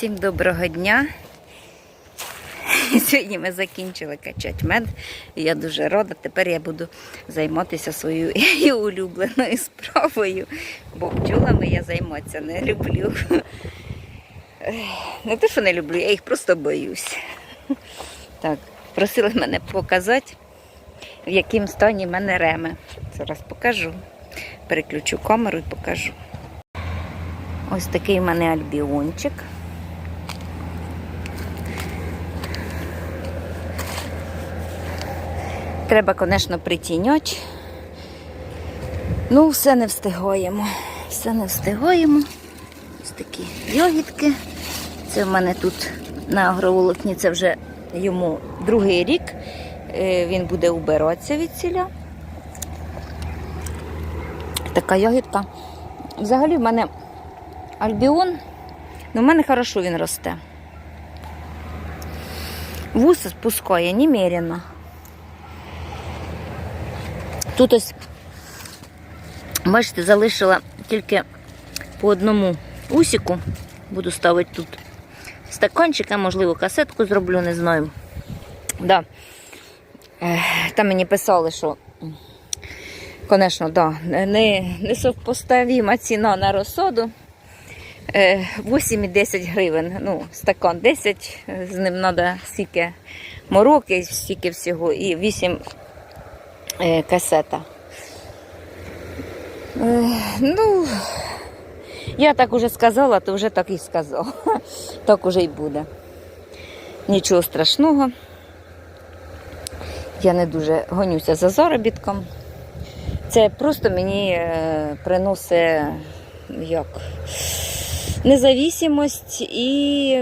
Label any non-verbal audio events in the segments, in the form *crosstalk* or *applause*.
Всім доброго дня. *laughs* Сьогодні ми закінчили качати мед. І я дуже рада. Тепер я буду займатися своєю *laughs* улюбленою справою, бо бджолами я займатися не люблю. *laughs* Не те, що не люблю, я їх просто боюсь. Так, просили мене показати, в якому стані в мене реми. Зараз покажу. Переключу камеру і покажу. Ось такий в мене альбіончик. Треба, звісно, притіньоти. Ну, все не встигаємо. Все не встигаємо. Ось такі йогітки. Це в мене тут на агроволокні, це вже йому другий рік. Е, Він буде убиратися від ціля. Така йогітка. Взагалі в мене альбіон, ну в мене хорошо він росте. Вуса спускає немерено. Тут ось, бачите, залишила тільки по одному усіку. Буду ставити тут стаканчик, а можливо касетку зроблю, не знаю. Да. Там мені писали, що, звісно, да, не, не совпоставіма ціна на розсоду. Е, 8 і 10 гривень. Ну, стакан 10, з ним треба стільки мороки, стільки всього, і 8 е, касета. Е, ну, я так уже сказала, то вже так і сказала. *laughs* Так уже й буде. Нічого страшного. Я не дуже гонюся за заробітком. Це просто мені е, приносить як независимость і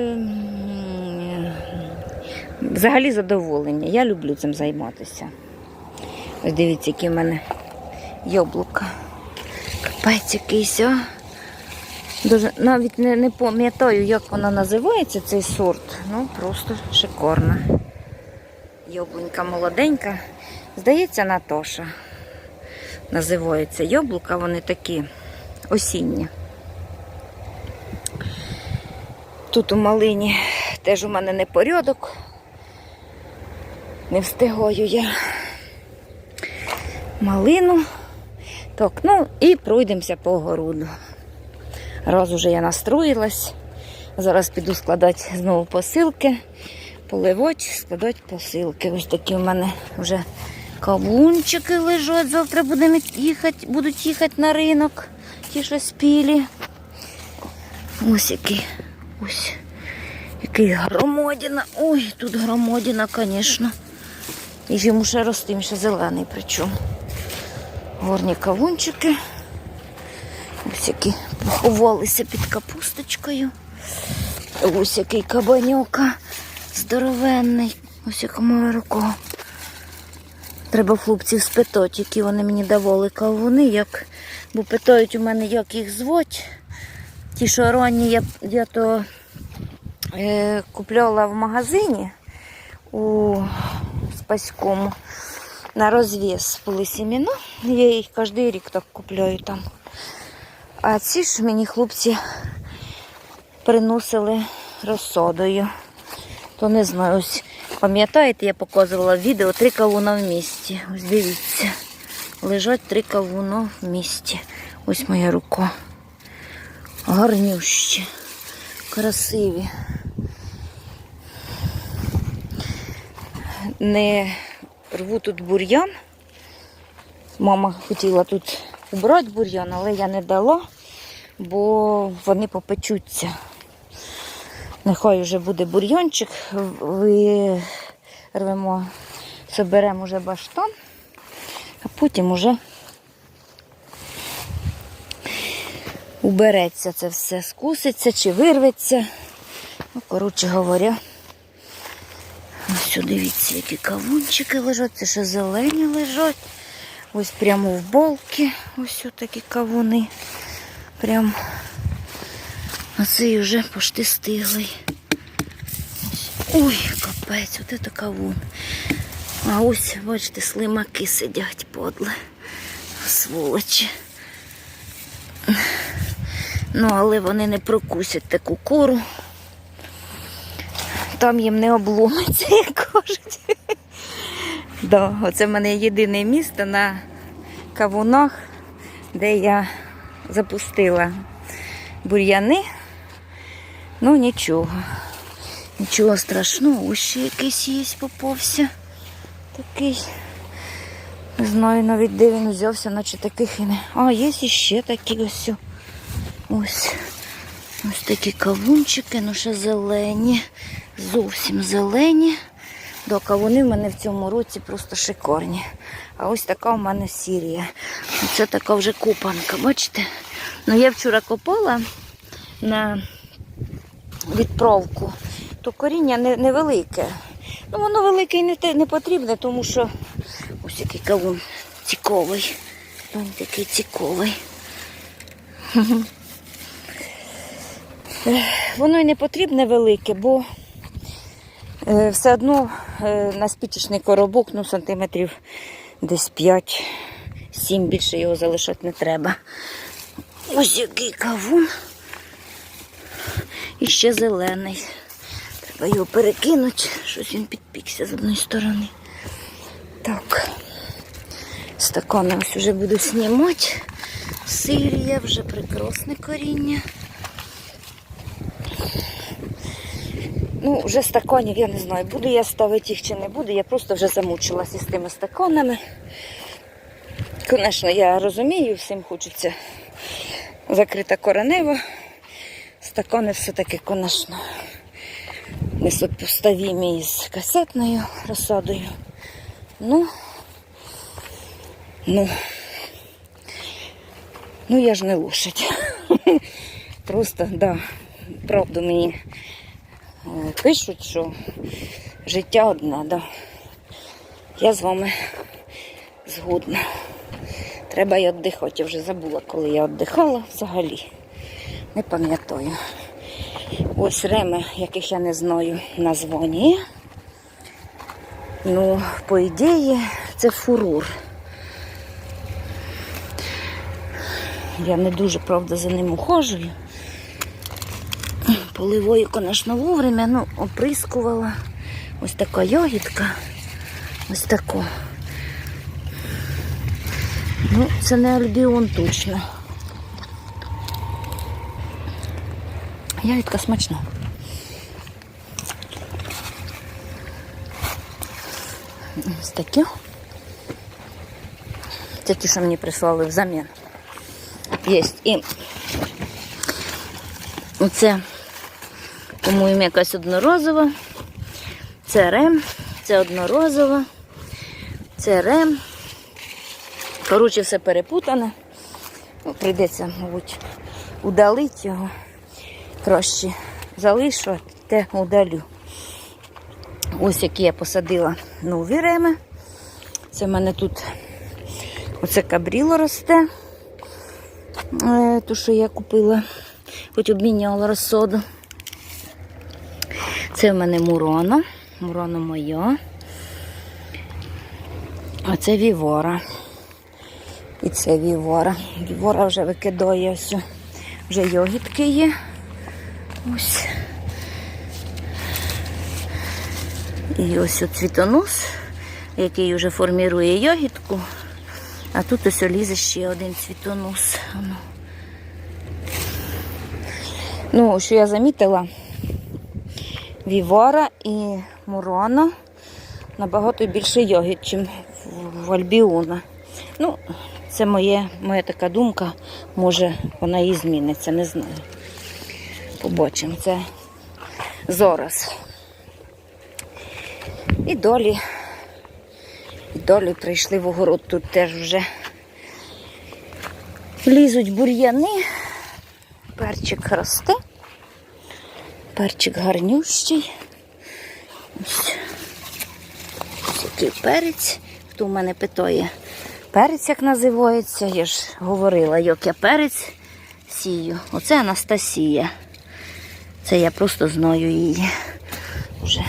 взагалі задоволення. Я люблю цим займатися. Ось дивіться, які в мене яблука. Капець якийсь. Дуже, навіть не, не пам'ятаю, як вона називається, цей сорт. Ну, просто шикарна. Яблунька молоденька. Здається, Натоша. Називається яблука, вони такі осінні. Тут у малині теж у мене непорядок. Не встигаю я малину. Так, ну і пройдемося по огороду. Раз уже я настроїлась. Зараз піду складати знову посилки, поливати, складати посилки. Ось такі у мене вже кавунчики лежать. Завтра будемо їхати, будуть їхати на ринок. Ті, що спілі. Ось який. Ось. Який громадіна. Ой, тут громадіна, звісно. І йому ще рости, ще зелений причому. Горні кавунчики. Ось які поховалися під капусточкою. Ось який кабаньока здоровенний. Ось якому рука. Треба хлопців спитати, які вони мені давали кавуни, як... бо питають у мене, як їх звуть. Ті, що ранні я, я то е, купляла в магазині у Спаському на розв'яз були сімена. Я їх кожен рік так купляю там. А ці ж мені хлопці приносили розсодою. То не знаю, ось пам'ятаєте, я показувала відео три кавуна в місті. Ось дивіться. Лежать три кавуна в місті. Ось моя рука. Гарнющі, красиві. Не рву тут бур'ян. Мама хотіла тут убрати бур'ян, але я не дала, бо вони попечуться. Нехай вже буде бур'янчик, вирвемо, соберемо вже баштан, а потім уже убереться це все, скуситься чи вирветься. Ну, коротше говоря, ось дивіться, які кавунчики лежать, це ще зелені лежать. Ось прямо в болки, ось такі кавуни. Прям оцей вже пошти стиглий. Ой, капець, от це кавун. А ось, бачите, слимаки сидять подле. Сволочі. Ну, але вони не прокусять таку кору. Там їм не обломиться, *laughs* як кажуть. Оце в мене єдине місто на кавунах, де я запустила бур'яни. Ну нічого. Нічого страшного, ось ще якийсь є попався. Такий. Не знаю навіть де він взявся, наче таких і не. А, є іще такі ось. Ось. Ось такі кавунчики, ну ще зелені. Зовсім зелені. Да, кавуни в мене в цьому році просто шикарні. А ось така в мене сірія. Це така вже копанка, бачите? Ну я вчора копала на відправку, то коріння невелике. Ну, воно велике і не, не потрібне, тому що ось який кавун цікавий. Він такий цікавий. Воно й не потрібне велике, бо все одно е, на спічечний коробок ну, сантиметрів десь 5-7 більше його залишати не треба. Ось який кавун. І ще зелений. Треба його перекинути. Щось він підпікся з одної сторони. Так. Стакани ось вже буду знімати. Сирія вже прекрасне коріння. Ну, вже стаканів, я не знаю, буду я ставити їх чи не буду. Я просто вже замучилася з тими стаканами. Звісно, я розумію, всім хочеться закрита коренева. Стакани все-таки, звісно, несопоставімі із касетною розсадою. Ну, ну, ну я ж не лошадь. *laughs* Просто, да, правду мені пишуть, що життя одне, да. Я з вами згодна. Треба й віддихати. Я вже забула, коли я віддихала взагалі. Не пам'ятаю. Ось реми, яких я не знаю названня. Ну, по ідеї, це фурур. Я не дуже, правда, за ним ухожую. Поливою, звісно, вовремя, ну, оприскувала. Ось така ягідка. Ось таку. Ну, це не альбіон точно. Ягідка смачна. Ось такі. Це ті, що мені прислали взамін. Є і оце, по-моєму, якась одноразова. Це рем, це одноразова, це рем. Коротше, все перепутане. Ну, прийдеться, мабуть, удалити його. Краще залишу, те удалю. Ось які я посадила нові реми. Це в мене тут оце кабріло росте. Е, Ту, що я купила, хоч обміняла розсоду. Це в мене мурона. Мурона моя. А це вівора. І це вівора. Вівора вже викидає ось. Вже йогітки є. Ось. І ось цвітонос, який вже формірує йогітку. А тут ось лізе ще один цвітонос. Ну, що я замітила, Вівора і Мурона набагато більше йогіт, ніж в Альбіона. Ну, це моє, моя така думка, може вона і зміниться, не знаю. Побачимо, це зараз. І долі. І долі прийшли в огород. Тут теж вже лізуть бур'яни. Перчик росте. Перчик гарнющий. Ось, ось перець. Хто в мене питає, перець як називається, я ж говорила, як я перець сію. Оце Анастасія. Це я просто знаю її. Вже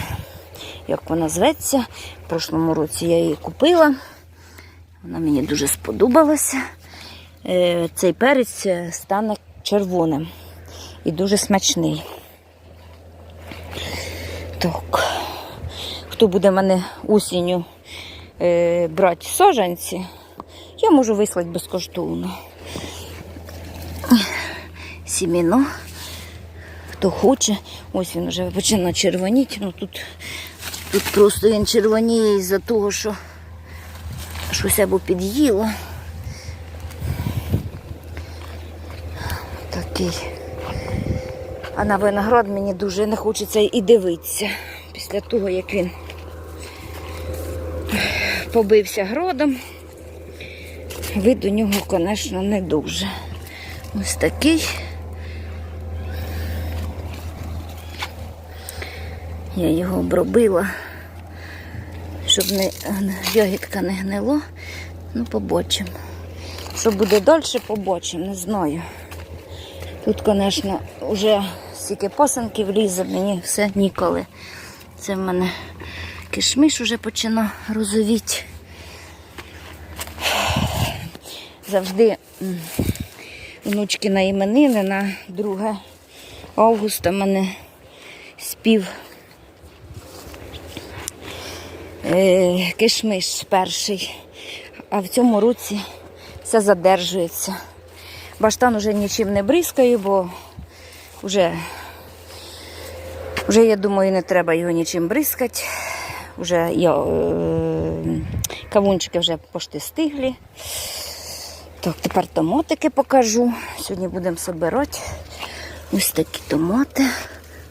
як вона зветься. В прошлому році я її купила. Вона мені дуже сподобалася. Е, Цей перець стане червоним і дуже смачний. Так. Хто буде мене осінню е, брати саджанці, я можу вислати безкоштовно. Сіміно. Хто хоче, ось він вже починає червоніти. Ну тут, тут просто він червоніє із-за того, що щось або під'їло. Такий. А на виноград мені дуже не хочеться і дивитися після того, як він побився гродом. Вид у нього, звісно, не дуже. Ось такий. Я його обробила, щоб не, ягідка не гнило. Ну, побачимо. Що буде далі, побачимо, не знаю. Тут, звісно, вже стільки пасанків лізе, мені все ніколи. Це в мене кишмиш вже починає розовіти. Завжди внучки на іменини на 2 августа мене спів е, кишмиш перший. А в цьому році все задержується. Баштан уже нічим не бризкаю, бо вже, вже я думаю, не треба його нічим бризкати. Вже я, е, кавунчики вже пошти стиглі. Так, тепер томатики покажу. Сьогодні будемо собирати ось такі томати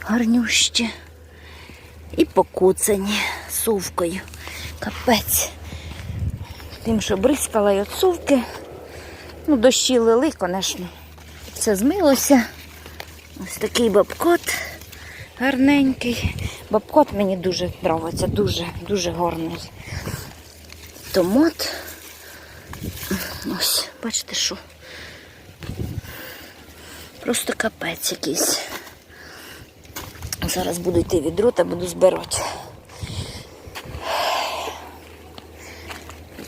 гарнющі. І покуцані совкою. Капець. Тим, що бризкала й от совки. Ну, дощі лили, звісно. Все змилося. Ось такий бабкот гарненький. Бабкот мені дуже подобається, дуже, дуже гарний. Томат. Ось, бачите, що. Просто капець якийсь. Зараз буду йти відро та буду збирати.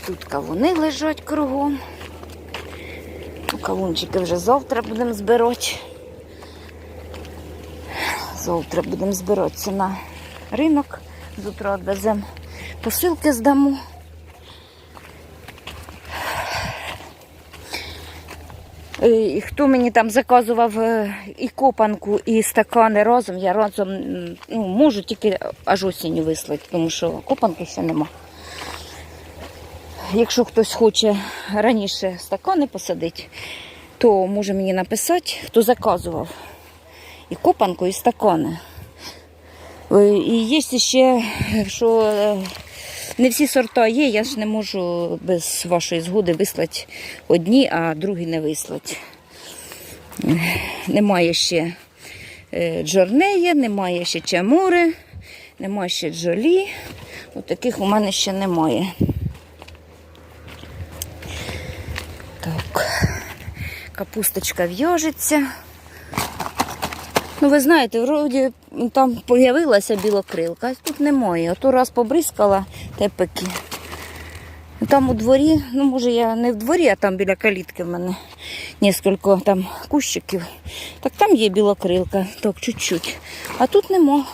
Тут кавуни лежать кругом. Ну, Кавунчики вже завтра будемо збирати. Завтра будемо збиратися на ринок. Завтра відвеземо посилки здамо. Е, І хто мені там заказував е, і копанку, і стакани разом, я разом ну, можу тільки аж осінню вислати, тому що копанки ще нема. Якщо хтось хоче раніше стакани посадити, то може мені написати, хто заказував. І копанку, і стакани. Е, І є ще, що е, не всі сорта є, я ж не можу без вашої згоди вислати одні, а другі не вислати. Немає ще е, джорнея, немає ще чамури, немає ще джолі. От таких у мене ще немає. Так, капусточка в'яжеться. Ну, ви знаєте, вроді там з'явилася білокрилка, а тут немає. Ото раз побризкала тепики. Там у дворі, ну може я не в дворі, а там біля калітки в мене кілька там кущиків. Так там є білокрилка, так чуть-чуть. А тут нема.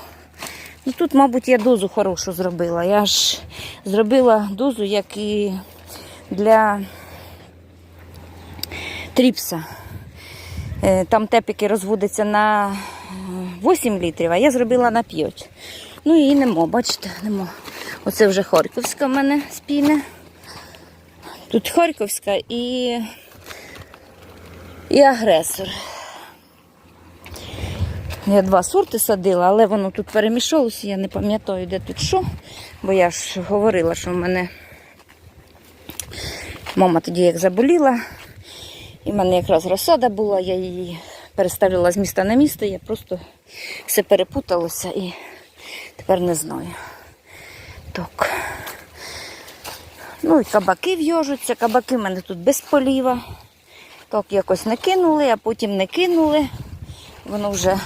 Ну тут, мабуть, я дозу хорошу зробила. Я ж зробила дозу, як і для тріпса. Е, Там тепіки розводяться на 8 літрів, а я зробила на 5. Ну і нема, бачите, нема. Оце вже Харківська в мене спіне. Тут Харківська і, і агресор. Я два сорти садила, але воно тут перемішалося, я не пам'ятаю, де тут що. Бо я ж говорила, що в мене мама тоді як заболіла, і в мене якраз розсада була, я її переставляла з міста на місто, я просто все перепуталося і тепер не знаю. Так. Ну і кабаки в'яжуться. Кабаки в мене тут без поліва. Так якось не кинули, а потім не кинули. Воно вже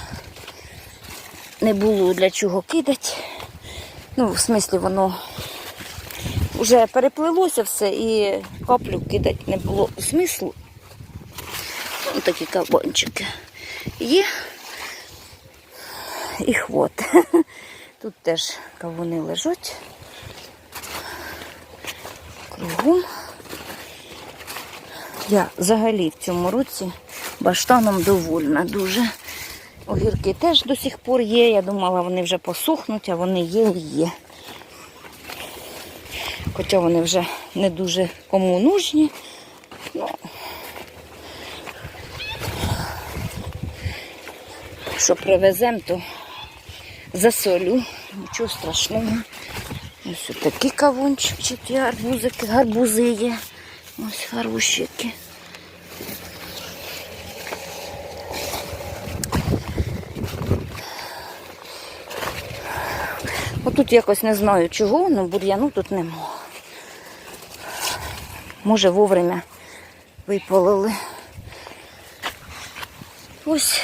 не було для чого кидати. Ну, в смислі, воно вже переплилося все і каплю кидати не було смислу. Ось такі кабанчики є. І хвот. *laughs* Тут теж кавуни лежать. Кругом. Я взагалі в цьому році баштаном довольна дуже. Огірки теж до сих пор є. Я думала, вони вже посохнуть, а вони є і є. Хоча вони вже не дуже кому нужні. Ну, що привеземо, то засолю. Нічого страшного. Ось такі кавунчики, арбузики, гарбузи є. Ось хороші. Отут якось не знаю чого, але бур'яну тут нема. Може вовремя випололи. Ось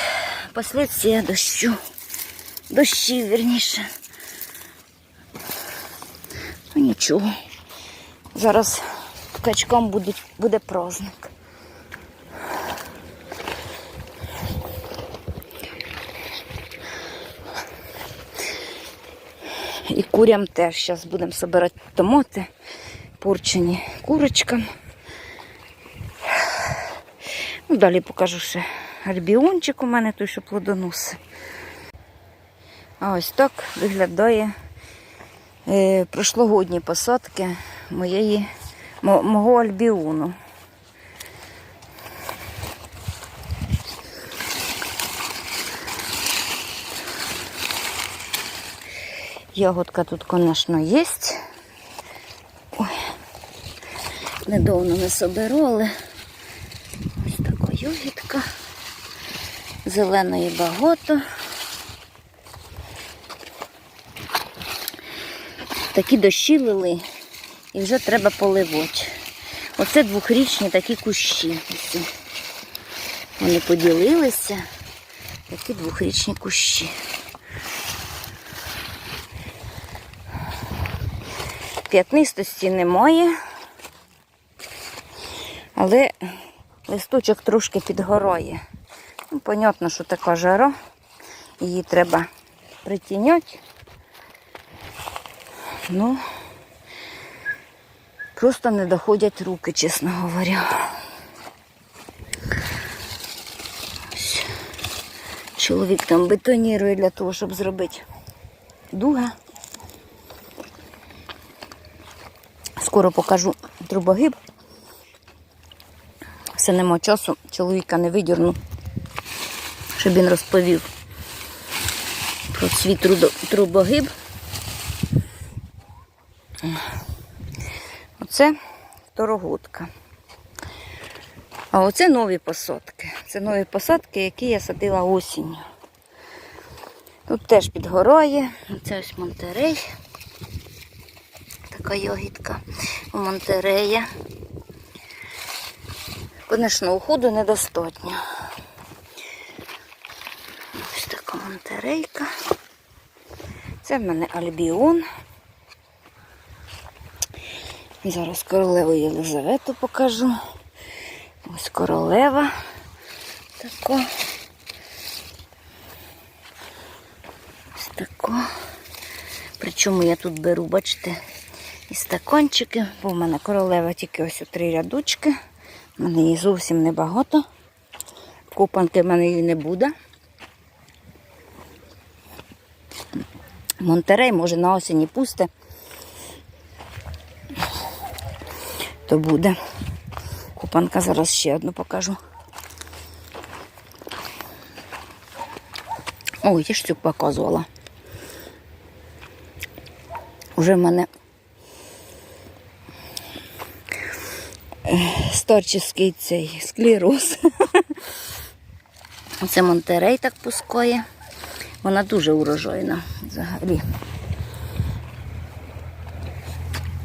последствия дощу. Дощів, вірніше. Ну нічого. Зараз качкам буде, буде праздник. І курям теж. Зараз будемо збирати томати, порчені курочкам. Ну, далі покажу ще альбіончик у мене той, що плодоносить. А ось так виглядає е, прошлогодні посадки моєї, мого альбіону. Ягодка тут, звісно, є. Ой, недавно не собирали. Ось така ягідка. Зеленої багато. Такі дощі лили і вже треба поливати. Оце двохрічні такі кущі. Вони поділилися. Такі двохрічні кущі. П'ятнистості немає, але листочок трошки підгорає. Ну, понятно, що така жара. Її треба притіняти. Ну, просто не доходять руки, чесно говоря. Чоловік там бетонірує для того, щоб зробити дуга. Скоро покажу трубогиб. Все нема часу, чоловіка не видірну, щоб він розповів про свій трубогиб. Оце второгодка. А оце нові посадки. Це нові посадки, які я садила осінню. Тут теж підгорає. Це ось Монтерей. Така ягідка у Монтерея. Звісно, уходу недостатньо. Монтерейка. Це в мене Альбіон. Зараз королеву Єлизавету покажу. Ось королева така. Ось така. Причому я тут беру, бачите, і стаканчики, бо в мене королева тільки ось у три рядочки. У мене її зовсім небагато. Копанки в мене її не буде. Монтерей може на осені пусте. То буде. Купанка зараз ще одну покажу. Ой, я ж цю показувала. Уже в мене е, старчий цей склероз. *laughs* Це Монтерей так пускає. Вона дуже урожайна взагалі.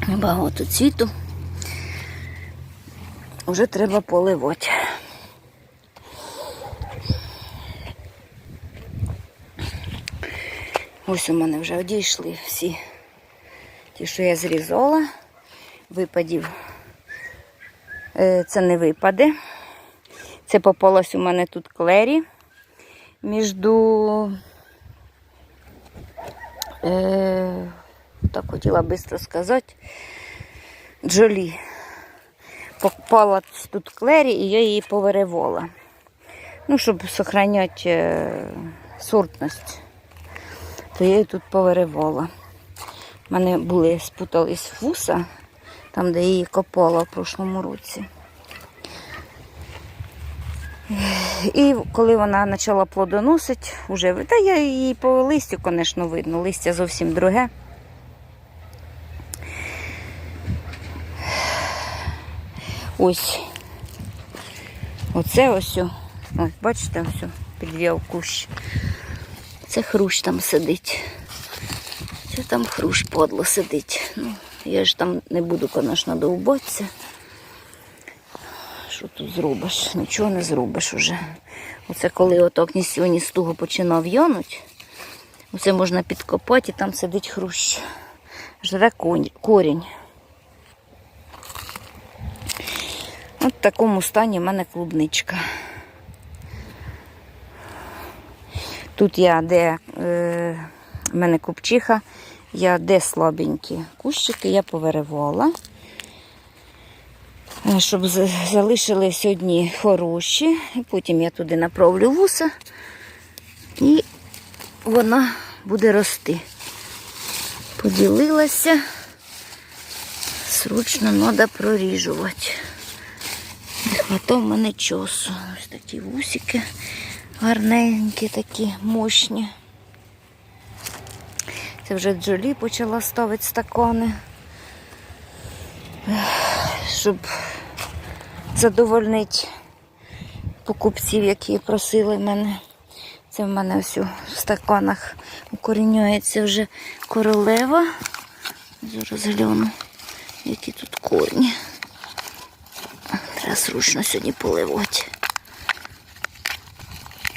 Багато цвіту. Вже треба поливати. Ось у мене вже одійшли всі ті, що я зрізала. Випадів. Е, Це не випаде. Це попалось у мене тут клері між е, так хотіла швидко сказати, джолі. Попала тут клері і я її повиривала. Ну, щоб зберігати е, сортність. То я її тут повиривала. У мене були спутались вуса, там, де я її копала в прошлому році. І коли вона почала плодоносити, вже, та я її по листю, звісно, видно, листя зовсім друге. Ось. Оце ось. Ось, бачите, ось підвів кущ. Це хрущ там сидить. Це там хрущ подло сидить. Ну, я ж там не буду, звісно, довбатися. Що тут зробиш? Нічого не зробиш уже. Оце коли отак ні з цього, ні з того починав януть, оце можна підкопати і там сидить хрущ. Жре корінь. От в такому стані в мене клубничка. Тут я де е, в мене купчиха, я де слабенькі кущики, я повиривала. Е, Щоб з- залишились одні хороші. Потім я туди направлю вуса і вона буде рости. Поділилася. Срочно треба проріжувати. Не хватав в мене часу. Ось такі вусики гарненькі, такі мощні. Це вже Джолі почала ставити стакани, Ех, щоб задовольнити покупців, які просили мене. Це в мене ось у стаканах укорінюється вже королева. Зараз гляну, які тут корні. Треба зручно сьогодні поливати.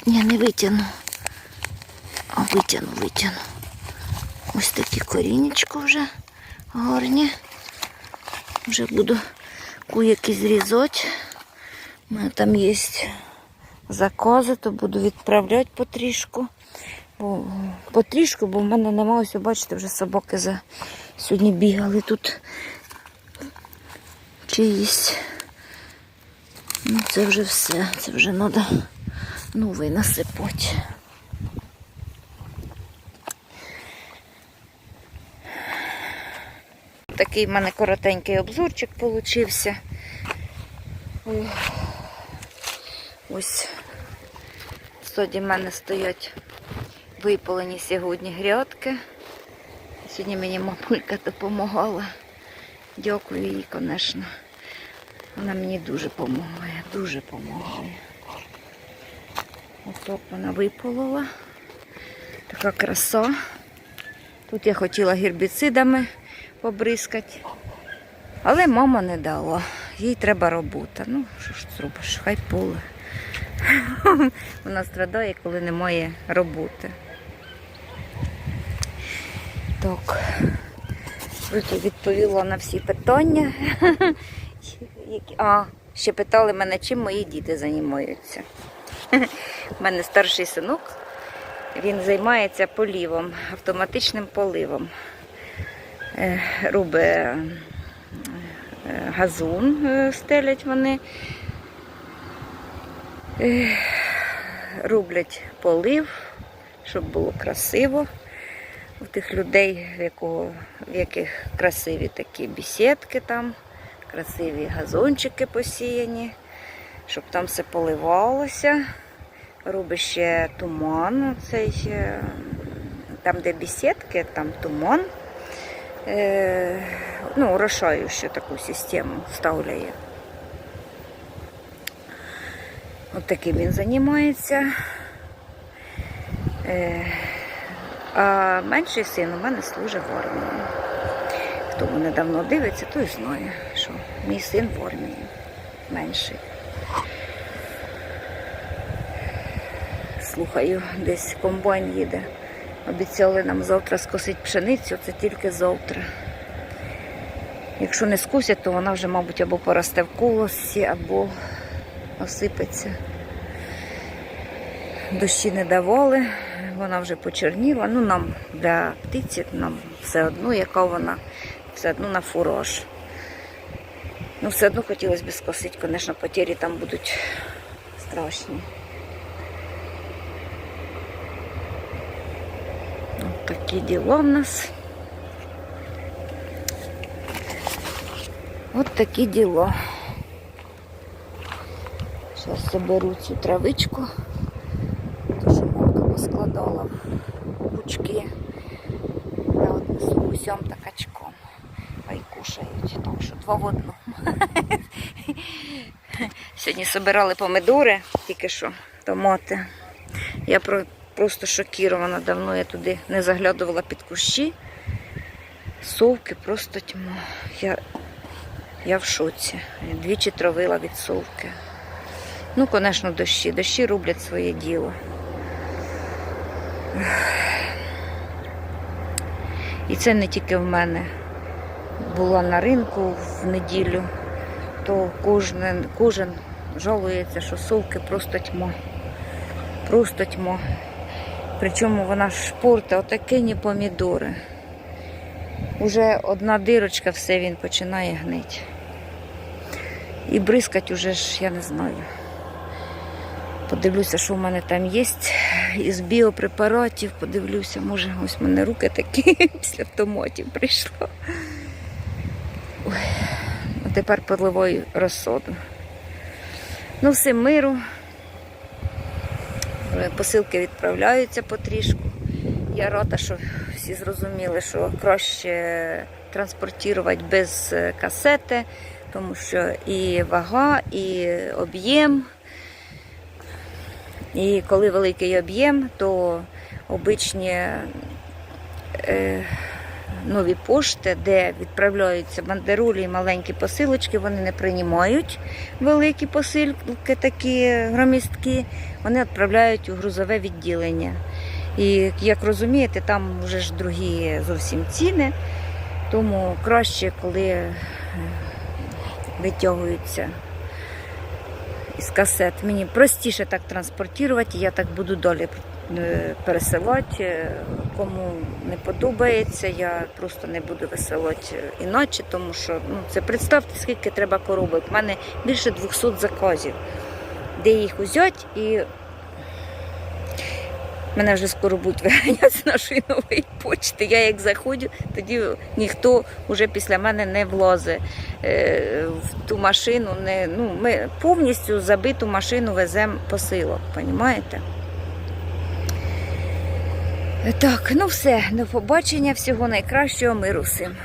Ні, не витягну. А витягну, витягну. Ось такі корінечко вже гарні. Вже буду куяки зрізати. У мене там є закази, то буду відправляти потрішку. Бо, потрішку, бо в мене немає, ось, бачите, вже собаки за сьогодні бігали тут чиїсь. Ну, це вже все. Це вже треба новий насипати. Такий в мене коротенький обзорчик получився. Ось сьогодні в мене стоять випалені сьогодні грядки. Сьогодні мені мамулька допомагала. Дякую їй, звісно. Вона мені дуже допомагає, дуже допомагає. Отак вона виполола. Така краса. Тут я хотіла гербіцидами побризкати, але мама не дала. Їй треба робота. Ну, що ж зробиш, хай поле. *laughs* Вона страдає, коли немає роботи. Так. Відповіла на всі питання. *laughs* А, ще питали мене, чим мої діти займаються. *laughs* У мене старший синок, він займається полівом, автоматичним поливом. Е, Робить е, газон, е, стелять вони. Роблять полив, щоб було красиво. У тих людей, в, якого, в яких красиві такі бесідки там, красиві газончики посіяні, щоб там все поливалося. Робить ще туман, цей, е, там, де бесідки, там туман. Е, ну, орошаючу таку систему вставляє. От таким він займається. Е, а менший син у мене служить в армії. Хто мене давно дивиться, той знає, що мій син в армії менший. Слухаю, десь комбайн їде. Обіцяли нам завтра скосити пшеницю, це тільки завтра. Якщо не скосять, то вона вже, мабуть, або поросте в колосі, або осипеться. Дощі не давали, вона вже почерніла. Ну, нам для птиці, нам все одно, яка вона, все одно на фураж. Ну, все одно хотілося б скосити, звісно, потері там будуть страшні. От такі діла в нас. От такі діла. Зараз заберу цю травичку, ту, що мамка поскладала пучки. Та отнесу гусям та качком. Хай кушають. Так що два в одну. *laughs* Сьогодні збирали помидори, тільки що, томати. Я про- просто шокірована давно, я туди не заглядувала під кущі. Совки просто тьма. Я, я в шоці. Двічі травила від совки. Ну, звісно, дощі. Дощі роблять своє діло. І це не тільки в мене. Була на ринку в неділю, то кожен, кожен жалується, що совки просто тьма. Просто тьма. Причому вона шпорта отакині помідори. Уже одна дирочка, все він починає гнити. І бризкать уже ж я не знаю. Подивлюся, що в мене там є із біопрепаратів. Подивлюся, може, ось в мене руки такі *laughs* після томатів прийшло. Ой, а тепер поливаю розсоду. Ну, всім миру. Е, Посилки відправляються потрішку. Я рада, що всі зрозуміли, що краще транспортувати без е, касети, тому що і вага, і об'єм. І коли великий об'єм, то обичні е, нові пошти, де відправляються бандеролі і маленькі посилочки, вони не приймають великі посилки, такі громісткі, вони відправляють у грузове відділення. І як розумієте, там вже ж другі зовсім ціни, тому краще, коли е, витягуються із касет. Мені простіше так транспортувати, я так буду далі пересилати. Е, Кому не подобається, я просто не буду висилати іначе, тому що ну, це представте, скільки треба коробок. У мене більше 200 заказів, де їх узять і Мене вже скоро будуть виганяти з нашої нової почти. Я як заходжу, тоді ніхто вже після мене не влазить е, в ту машину. Не, ну, ми повністю забиту машину веземо посилок, розумієте? Так, ну все, до побачення, всього найкращого, миру всім.